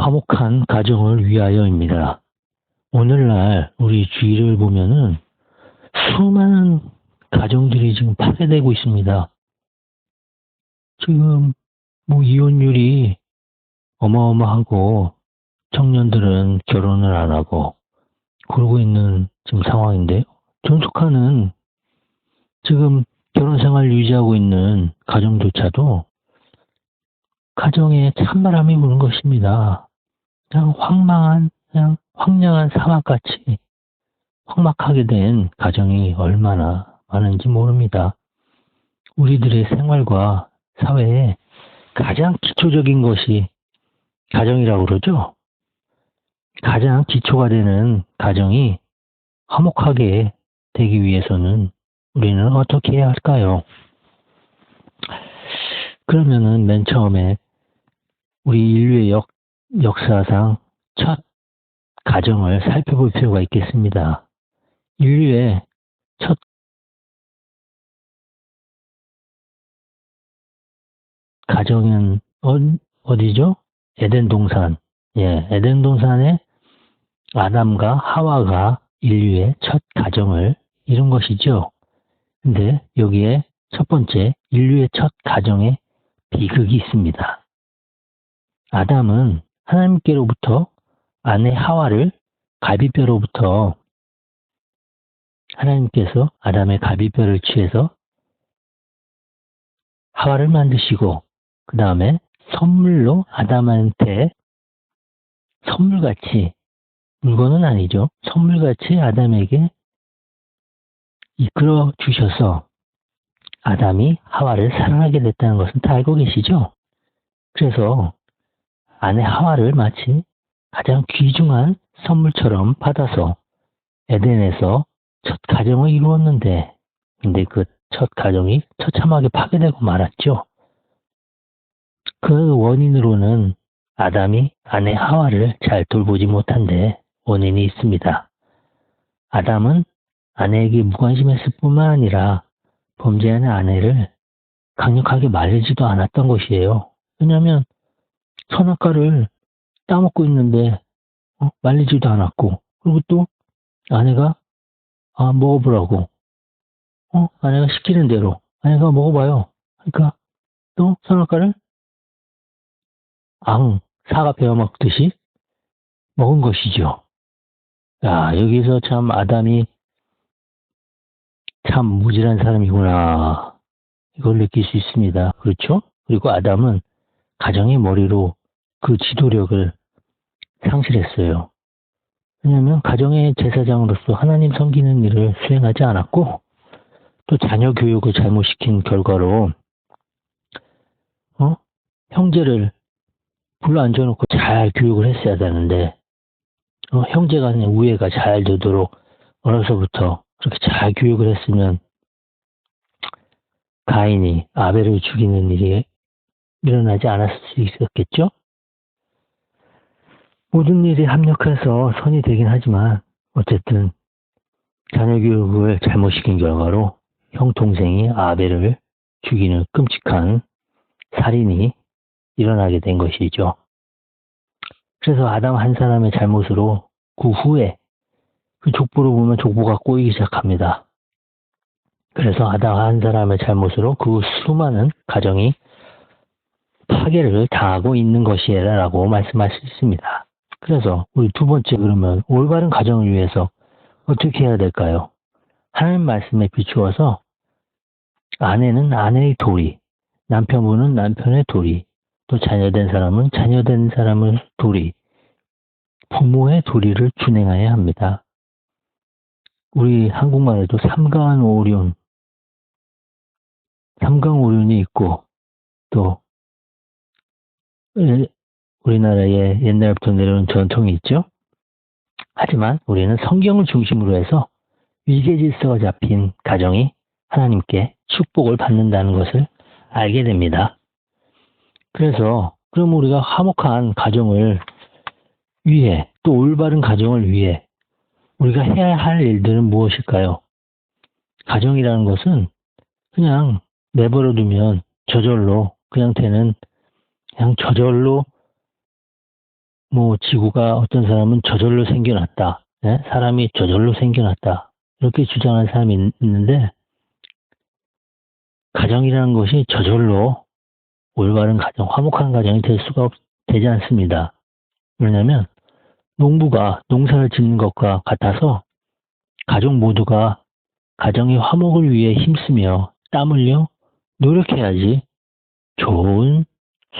화목한 가정을 위하여입니다. 오늘날 우리 주위를 보면은 수많은 가정들이 지금 파괴되고 있습니다. 지금 뭐 이혼율이 어마어마하고 청년들은 결혼을 안 하고 그러고 있는 지금 상황인데요. 존속하는 지금 결혼 생활 유지하고 있는 가정조차도 가정에 찬바람이 부는 것입니다. 그냥 황망한, 그냥 황량한 사막같이 황막하게 된 가정이 얼마나 많은지 모릅니다. 우리들의 생활과 사회에 가장 기초적인 것이 가정이라고 그러죠. 가장 기초가 되는 가정이 화목하게 되기 위해서는 우리는 어떻게 해야 할까요? 그러면은 맨 처음에 우리 인류의 역, 역사상 첫 가정을 살펴볼 필요가 있겠습니다. 인류의 첫 가정은 어, 어디죠? 에덴 동산. 예, 에덴 동산에 아담과 하와가 인류의 첫 가정을 이룬 것이죠. 근데 여기에 첫 번째 인류의 첫 가정에 비극이 있습니다. 아담은 하나님께로부터 아내 하와를 갈비뼈로부터 하나님께서 아담의 갈비뼈를 취해서 하와를 만드시고 그 다음에 선물로 아담한테 선물같이 물건은 아니죠. 선물같이 아담에게 이끌어 주셔서 아담이 하와를 사랑하게 됐다는 것은 다 알고 계시죠? 그래서 아내 하와를 마치 가장 귀중한 선물처럼 받아서 에덴에서 첫 가정을 이루었는데, 근데 그 첫 가정이 처참하게 파괴되고 말았죠. 그 원인으로는 아담이 아내 하와를 잘 돌보지 못한데 원인이 있습니다. 아담은 아내에게 무관심했을 뿐만 아니라 범죄하는 아내를 강력하게 말리지도 않았던 것이에요. 왜냐하면 선악과를 따먹고 있는데 어? 말리지도 않았고 그리고 또 아내가 아 먹어보라고 어? 아내가 시키는 대로 아내가 먹어봐요. 그러니까 또 선악과를 앙 사과 베어 먹듯이 먹은 것이죠. 야 여기서 참 아담이 참 무질한 사람이구나 이걸 느낄 수 있습니다. 그렇죠? 그리고 아담은 가정의 머리로 그 지도력을 상실했어요. 왜냐하면 가정의 제사장으로서 하나님 섬기는 일을 수행하지 않았고 또 자녀 교육을 잘못시킨 결과로 어? 형제를 불러 앉혀놓고 잘 교육을 했어야 되는데 어? 형제 간의 우애가 잘 되도록 어려서부터 그렇게 잘 교육을 했으면 가인이 아벨을 죽이는 일이 일어나지 않았을 수 있었겠죠? 모든 일이 합력해서 선이 되긴 하지만 어쨌든 자녀 교육을 잘못 시킨 결과로 형 동생이 아벨을 죽이는 끔찍한 살인이 일어나게 된 것이죠. 그래서 아담 한 사람의 잘못으로 그 후에 그 족보를 보면 족보가 꼬이기 시작합니다. 그래서 아담 한 사람의 잘못으로 그 수많은 가정이 파괴를 당하고 있는 것이라고 있습니다. 그래서 우리 두 번째 그러면 올바른 가정을 위해서 어떻게 해야 될까요? 하나님 말씀에 비추어서 아내는 아내의 도리, 남편분은 남편의 도리, 또 자녀된 사람은 자녀된 사람의 도리, 부모의 도리를 준행해야 합니다. 우리 한국말에도 삼강오륜, 삼강오륜이 있고 또 우리나라에 옛날부터 내려온 전통이 있죠. 하지만 우리는 성경을 중심으로 해서 위계 질서가 잡힌 가정이 하나님께 축복을 받는다는 것을 알게 됩니다. 그래서 그럼 우리가 화목한 가정을 위해 또 올바른 가정을 위해 우리가 해야 할 일들은 무엇일까요? 가정이라는 것은 그냥 내버려 두면 저절로 그냥 되는 그냥 저절로 뭐 지구가 어떤 사람은 저절로 생겨났다. 예? 사람이 저절로 생겨났다. 이렇게 주장하는 사람이 있- 있는데 가정이라는 것이 저절로 올바른 가정, 화목한 가정이 될 수가 없, 되지 않습니다. 왜냐하면 농부가 농사를 짓는 것과 같아서 가족 모두가 가정의 화목을 위해 힘쓰며 땀 흘려 노력해야지 좋은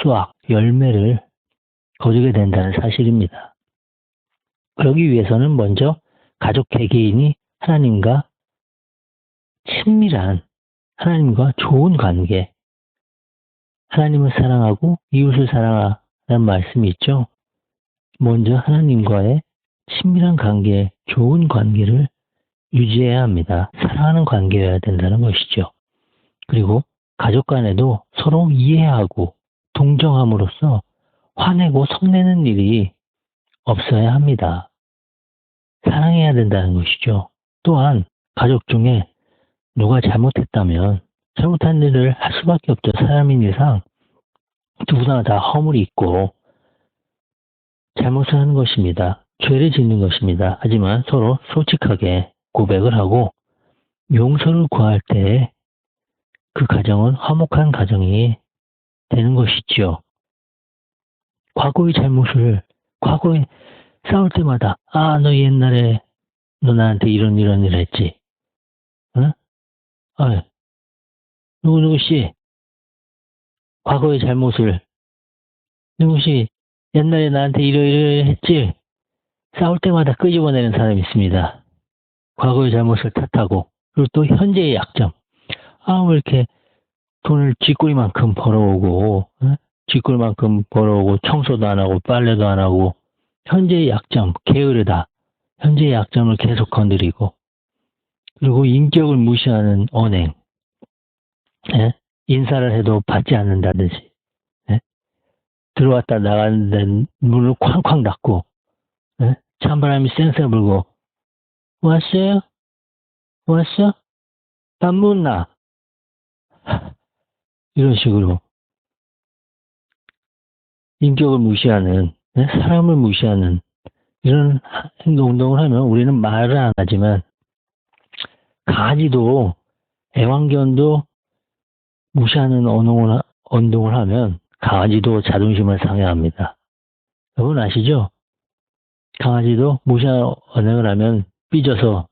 수확, 열매를 거두게 된다는 사실입니다. 그러기 위해서는 먼저 가족 개개인이 하나님과 친밀한 하나님과 좋은 관계, 하나님을 사랑하고 이웃을 사랑하라는 말씀이 있죠. 먼저 하나님과의 친밀한 관계, 좋은 관계를 유지해야 합니다. 사랑하는 관계여야 된다는 것이죠. 그리고 가족 간에도 서로 이해하고 동정함으로써 화내고 성내는 일이 없어야 합니다. 사랑해야 된다는 것이죠. 또한 가족 중에 누가 잘못했다면 잘못한 일을 할 수밖에 없죠. 사람인 이상 누구나 다 허물이 있고 잘못을 하는 것입니다. 죄를 짓는 것입니다. 하지만 서로 솔직하게 고백을 하고 용서를 구할 때 그 가정은 화목한 가정이 되는 것이지요. 과거의 잘못을 과거에 싸울 때마다 아 너 옛날에 너 나한테 이런 이런 일 했지. 응? 아 누구누구 씨 과거의 잘못을 누구 씨 옛날에 나한테 이러이러 했지. 싸울 때마다 끄집어내는 사람이 있습니다. 과거의 잘못을 탓하고 그리고 또 현재의 약점. 아 왜 이렇게 돈을 쥐꼬리만큼 벌어오고 응? 쥐꼬리만큼 벌어오고 청소도 안 하고 빨래도 안 하고 현재의 약점 게으르다. 현재의 약점을 계속 건드리고 그리고 인격을 무시하는 언행. 예? 인사를 해도 받지 않는다든지 예? 들어왔다 나가는데 문을 쾅쾅 닫고 예? 찬바람이 쌩쌩 불고 왔어요? 왔어? 밥 묻나? 이런 식으로 인격을 무시하는 예? 사람을 무시하는 이런 행동을 하면 우리는 말을 안 하지만 강아지도 애완견도 무시하는 언동을, 하면 강아지도 자존심을 상해합니다. 여러분 아시죠? 강아지도 무시하는 언행을 하면 삐져서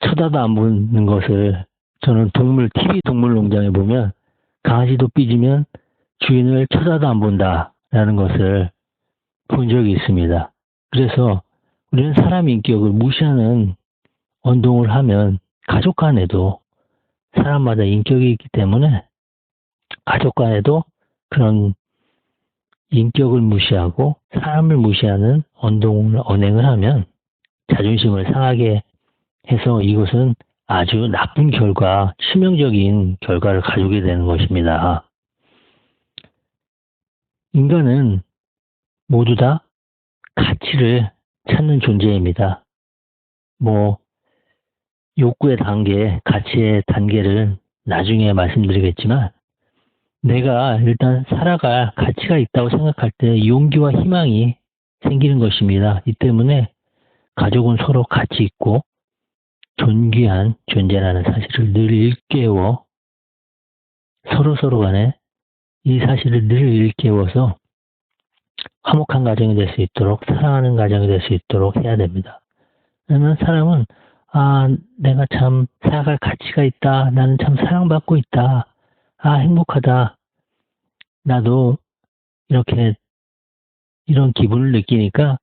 쳐다도 안 보는 것을 저는 동물, TV 동물 농장에 보면 강아지도 삐지면 주인을 쳐다도 안 본다라는 것을 본 적이 있습니다. 그래서 우리는 사람 인격을 무시하는 언동을 하면 가족 간에도 사람마다 인격이 있기 때문에 가족 간에도 그런 인격을 무시하고 사람을 무시하는 언동을 언행을 하면 자존심을 상하게 해서 이것은 아주 나쁜 결과, 치명적인 결과를 가지게 되는 것입니다. 인간은 모두 다 가치를 찾는 존재입니다. 뭐 욕구의 단계, 가치의 단계를 나중에 말씀드리겠지만 내가 일단 살아갈 가치가 있다고 생각할 때 용기와 희망이 생기는 것입니다. 이 때문에 가족은 서로 가치 있고 존귀한 존재라는 사실을 늘 일깨워 서로 서로 간에 이 사실을 늘 일깨워서 화목한 가정이 될 수 있도록 사랑하는 가정이 될 수 있도록 해야 됩니다. 왜냐면 사람은 아 내가 참 살아갈 가치가 있다. 나는 참 사랑받고 있다. 아 행복하다. 나도 이렇게 이런 기분을 느끼니까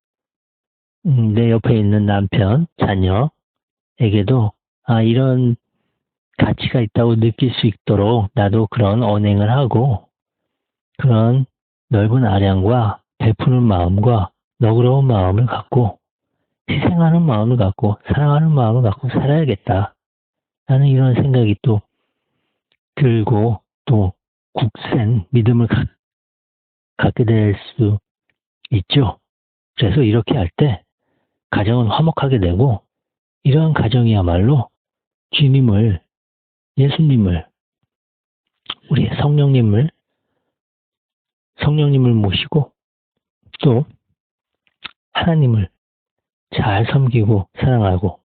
음, 내 옆에 있는 남편, 자녀에게도 아 이런 가치가 있다고 느낄 수 있도록 나도 그런 언행을 하고 그런 넓은 아량과 베푸는 마음과 너그러운 마음을 갖고 희생하는 마음을 갖고 사랑하는 마음을 갖고 살아야겠다. 라는 이런 생각이 또 들고 또 굳센 믿음을 가, 갖게 될 수 있죠. 그래서 이렇게 할 때 가정은 화목하게 되고 이러한 가정이야말로 주님을 예수님을 우리 성령님을 성령님을 모시고 또 하나님을 잘 섬기고 사랑하고